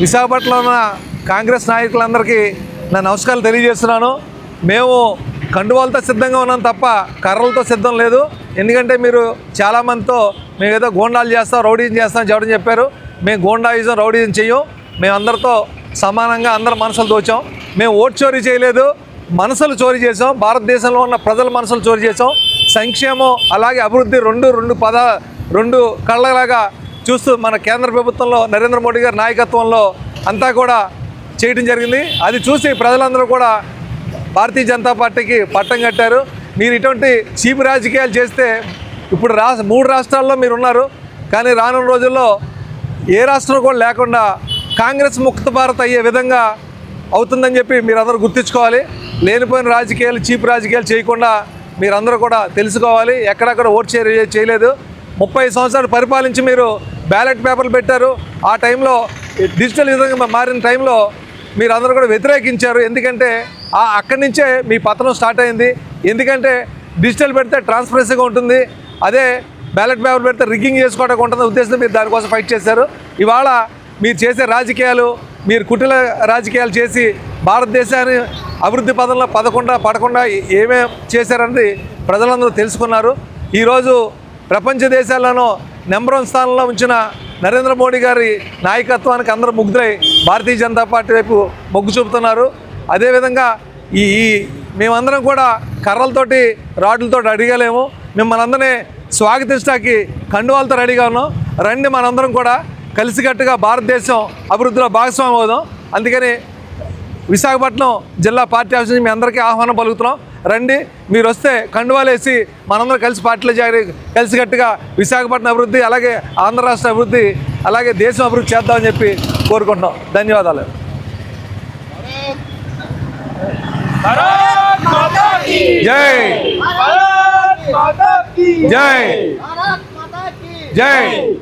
విశాఖపట్నంలో ఉన్న కాంగ్రెస్ నాయకులందరికీ నా నమస్కారాలు తెలియజేస్తున్నాను. మేము కండువాలతో సిద్ధంగా ఉన్నాం తప్ప కర్రలతో సిద్ధం లేదు. ఎందుకంటే మీరు చాలామందితో మేము ఏదో గోండాలు చేస్తాం రౌడీజం చేస్తాం చెప్పడం చెప్పారు. మేము గోండాయిజం రౌడీజం చెయ్యం. మేము అందరితో సమానంగా అందరి మనసులు దోచాం మేము ఓట్ చోరీ చేయలేదు. మనసులు చోరీ చేసాం భారతదేశంలో ఉన్న ప్రజల మనసులు చోరీ చేసాం సంక్షేమం అలాగే అభివృద్ధి రెండు రెండు పద రెండు కళ్ళలాగా చూస్తూ మన కేంద్ర ప్రభుత్వంలో నరేంద్ర మోడీ గారి నాయకత్వంలో అంతా కూడా చేయడం జరిగింది. అది చూసి ప్రజలందరూ కూడా భారతీయ జనతా పార్టీకి పట్టం కట్టారు. మీరు ఇటువంటి చీపు రాజకీయాలు చేస్తే ఇప్పుడు రా మూడు రాష్ట్రాల్లో మీరు ఉన్నారు. కానీ రానున్న రోజుల్లో ఏ రాష్ట్రం కూడా లేకుండా కాంగ్రెస్ ముక్త భారత్ అయ్యే విధంగా అవుతుందని చెప్పి మీరందరూ గుర్తుంచుకోవాలి. లేనిపోయిన రాజకీయాలు చీప్ రాజకీయాలు చేయకుండా మీరందరూ కూడా తెలుసుకోవాలి. ఎక్కడక్కడ ఓట్ చేయలేదు. ముప్పై సంవత్సరాలు పరిపాలించి మీరు బ్యాలెట్ పేపర్లు పెట్టారు. ఆ టైంలో డిజిటల్ విధంగా మారిన టైంలో మీరు అందరూ కూడా వ్యతిరేకించారు. ఎందుకంటే ఆ అక్కడి నుంచే మీ పతనం స్టార్ట్ అయింది. ఎందుకంటే డిజిటల్ పెడితే ట్రాన్స్పరెన్సీగా ఉంటుంది. అదే బ్యాలెట్ పేపర్ పెడితే రిగ్గింగ్ చేసుకోవడానికి ఉంటుంది ఉద్దేశంతో మీరు దానికోసం ఫైట్ చేశారు. ఇవాళ మీరు చేసే రాజకీయాలు మీరు కుటిల రాజకీయాలు చేసి భారతదేశాన్ని అభివృద్ధి పదంలో పదకుండా పడకుండా ఏమేం చేశారన్నది ప్రజలందరూ తెలుసుకున్నారు. ఈరోజు ప్రపంచ దేశాల్లోనూ నెంబర్ వన్ స్థానంలో ఉంచిన నరేంద్ర మోడీ గారి నాయకత్వానికి అందరూ ముగ్ధులై భారతీయ జనతా పార్టీ వైపు మొగ్గు చూపుతున్నారు. అదేవిధంగా ఈ ఈ మేమందరం కూడా కర్రలతోటి రాడ్లతో అడిగలేము. మిమ్మల్ని అందరినీ స్వాగతించడానికి కండువాలతో రెడీగా ఉన్నాం. రండి మనందరం కూడా కలిసికట్టుగా భారతదేశం అభివృద్ధిలో భాగస్వామి అవుదాం. అందుకని విశాఖపట్నం జిల్లా పార్టీ ఆఫీస్ నుంచి మీ అందరికీ ఆహ్వానం పలుకుతున్నాం. రండి మీరు వస్తే కండువాలేసి మనందరం కలిసి పార్టీలో చేరి కలిసికట్టుగా విశాఖపట్నం అభివృద్ధి అలాగే ఆంధ్ర రాష్ట్ర అభివృద్ధి అలాగే దేశం అభివృద్ధి చేద్దామని చెప్పి కోరుకుంటున్నాం. ధన్యవాదాలు. జై. జై. జై.